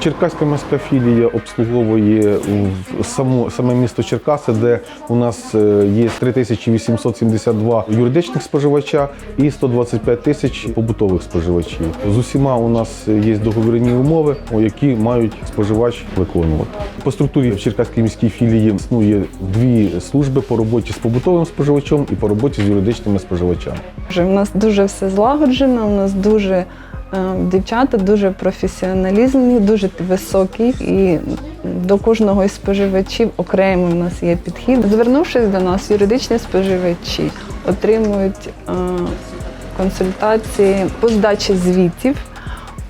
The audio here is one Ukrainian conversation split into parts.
Черкаська міська філія обслуговує в- саме місто Черкаси, де у нас е, є 3872 юридичних споживача і 125 тисяч побутових споживачів. З усіма у нас є договірні умови, які мають споживач виконувати. По структурі в Черкаській міській філії існує дві служби по роботі з побутовим споживачем і по роботі з юридичними споживачами. У нас дуже все злагоджено, у нас дуже дівчата дуже професіоналізмні, дуже високі, і до кожного із споживачів окремо в нас є підхід. Звернувшись до нас, юридичні споживачі отримують е, консультації по здачі звітів.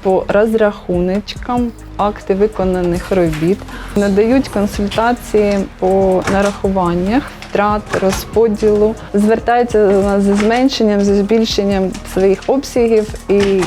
По розрахуночкам, акти виконаних робіт, надають консультації по нарахуваннях, втрат, розподілу, звертаються до нас зі зменшенням, зі збільшенням своїх обсягів і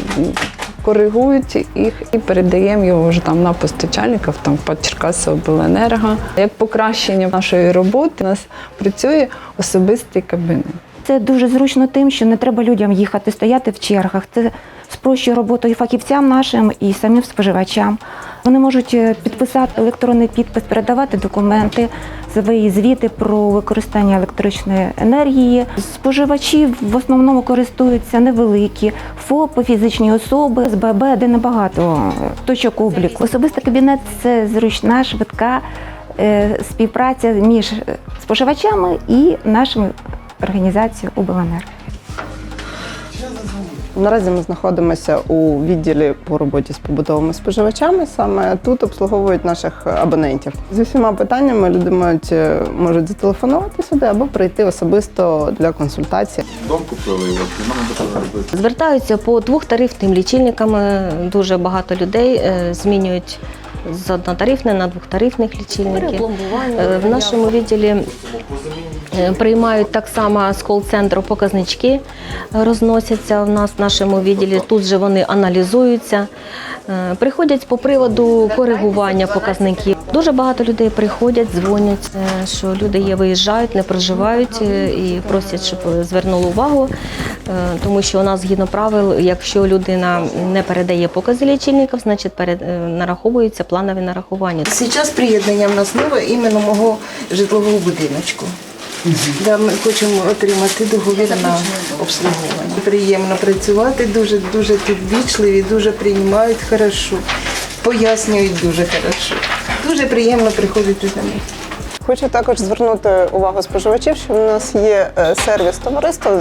коригують їх і передаємо його вже там на постачальників, там по Черкасобленерго. Як покращення нашої роботи у нас працює особистий кабінет. Це дуже зручно тим, що не треба людям їхати, стояти в чергах. Це спрощує роботу і фахівцям нашим, і самим споживачам. Вони можуть е, підписати електронний підпис, передавати документи, свої звіти про використання електричної енергії. Споживачі в основному користуються невеликі ФОПи, фізичні особи, СББ, де небагато е, точок обліку. Особистий кабінет це зручна, швидка е, співпраця між споживачами і нашими організацією обленерго. Наразі ми знаходимося у відділі по роботі з побутовими споживачами. Саме тут обслуговують наших абонентів. З усіма питаннями люди мають, е, можуть зателефонувати сюди або прийти особисто для консультації. Дом купили. Звертаються по двох тарифним лічильникам. е, Дуже багато людей е, змінюють з однотарифних на двохтарифних лічильників. Е, В нашому відділі е, приймають так само з кол-центру показнички, розносяться в нас в нашому відділі. Тут же вони аналізуються. Е, Приходять по приводу коригування показників. Дуже багато людей приходять, дзвонять, е, що люди є, виїжджають, не проживають е, і просять, щоб звернули увагу, тому що у нас згідно правил, якщо людина не передає покази лічильників, значить перед нараховуються планові нарахування. Зараз приєднання в нас нове іменно мого житлового будиночку. Да, ми хочемо отримати договір на обслуговування. Приємно працювати, дуже дуже підвічливі, дуже приймають хорошо, пояснюють дуже хорошо. Дуже приємно приходити до них. Хочу також звернути увагу споживачів, що в нас є е, сервіс товариства,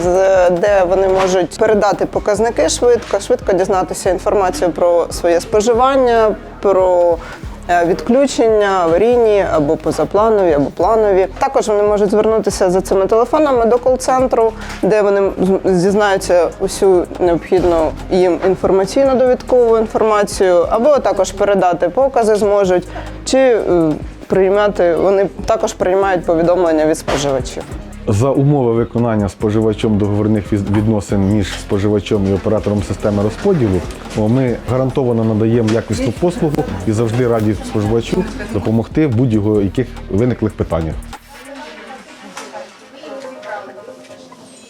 де вони можуть передати показники швидко, швидко дізнатися інформацію про своє споживання, про е, відключення, аварійні або позапланові, або планові. Також вони можуть звернутися за цими телефонами до кол-центру, де вони з- дізнаються усю необхідну їм інформаційно довідкову інформацію, або також передати покази зможуть чи е, приймати. Вони також приймають повідомлення від споживачів. За умови виконання споживачом договірних відносин між споживачом і оператором системи розподілу, ми гарантовано надаємо якісну послугу і завжди раді споживачу допомогти в будь-яких виниклих питаннях.